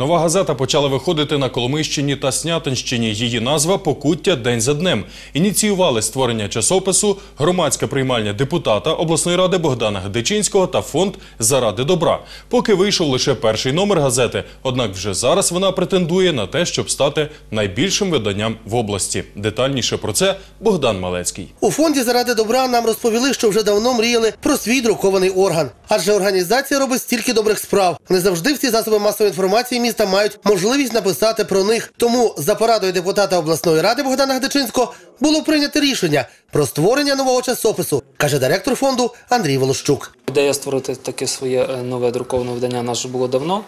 Нова газета почала виходити на Коломийщині та Снятинщині. Її назва Покуття день за днем. Ініціювали створення часопису громадська приймальня депутата обласної ради Богдана Гдичинського та фонд Заради добра. Поки вийшов лише перший номер газети. Однак вже зараз вона претендує на те, щоб стати найбільшим виданням в області. Детальніше про це Богдан Малецький. У фонді заради добра нам розповіли, що вже давно мріяли про свій друкований орган. Адже організація робить стільки добрих справ. Не завжди всі засоби масової інформації міста мають можливість написати про них. Тому за порадою депутата обласної ради Богдана Гдичинського було прийнято рішення про створення нового часопису, каже директор фонду Андрій Волощук. Ідея створити таке своє е, нове друковане видання наше було давно.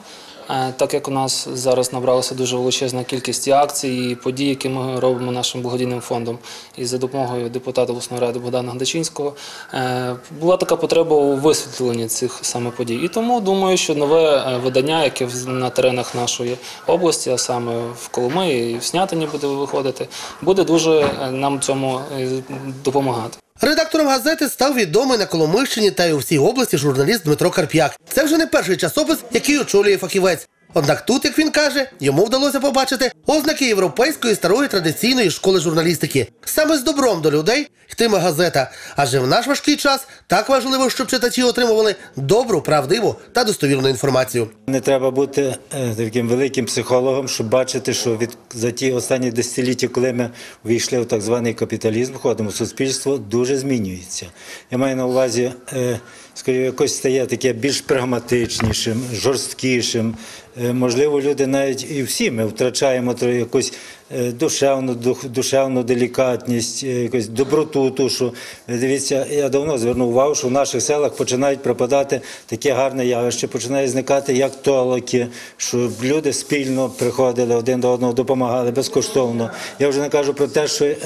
Е, Так як у нас зараз набралася дуже величезна кількість акцій і подій, які ми робимо нашим благодійним фондом, і за допомогою депутата обласної ради Богдана Гдачинського, е, була така потреба у висвітленні цих саме подій. І тому думаю, що нове е, видання, яке на теренах нашої області, а саме в Коломиї і в Снятині буде виходити, буде дуже нам цьому допомагати. Редактором газети став відомий на Коломийщині та й у всій області журналіст Дмитро Карп'як. Це вже не перший часопис, який очолює фахівець. Однак тут, як він каже, йому вдалося побачити ознаки європейської старої традиційної школи журналістики. Саме з добром до людей йтиме газета. Адже в наш важкий час так важливо, щоб читачі отримували добру, правдиву та достовірну інформацію. Не треба бути е, таким великим психологом, щоб бачити, що від за ті останні десятиліття, коли ми війшли в так званий капіталізм, входимо в суспільство, дуже змінюється. Я маю на увазі, е, скажімо, якось стає таке більш прагматичнішим, жорсткішим. Е, Можливо, люди навіть і всі ми втрачаємо якусь душевну, дух- душевну делікатність, е, якусь доброту. Ту, що е, дивіться, я давно звернув увагу, що в наших селах починають пропадати таке гарне явище, починає зникати як толоки, щоб люди спільно приходили один до одного, допомагали безкоштовно. Я вже не кажу про те, що е,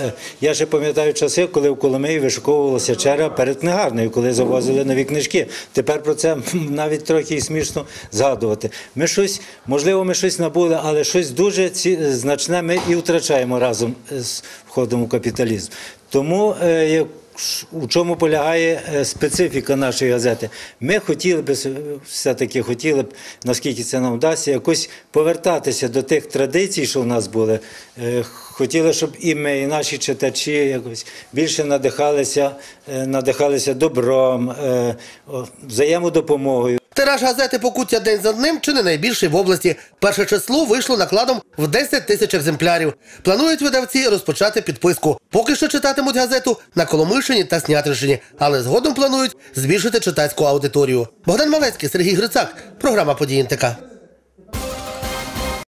я ще пам'ятаю часи, коли в Коломиї вишуковувалася черга перед книгарнею, коли завозили нові книжки. Тепер про це навіть трохи і смішно згадувати. Ми щось, можливо, ми щось набули, але щось дуже значне ми і втрачаємо разом з входом у капіталізм. Тому е, у чому полягає е, специфіка нашої газети? Ми хотіли б все-таки хотіли б, наскільки це нам вдасться, якось повертатися до тих традицій, що в нас були. Е, Хотіли, щоб і ми, і наші читачі якось більше надихалися, надихалися добром, взаємодопомогою. Тираж газети Покуття день за днем чи не найбільший в області. Перше число вийшло накладом в 10 тисяч екземплярів. Планують видавці розпочати підписку. Поки що читатимуть газету на Коломишині та Снятинщині, але згодом планують збільшити читацьку аудиторію. Богдан Малецький, Сергій Грицак. Програма «Події НТК».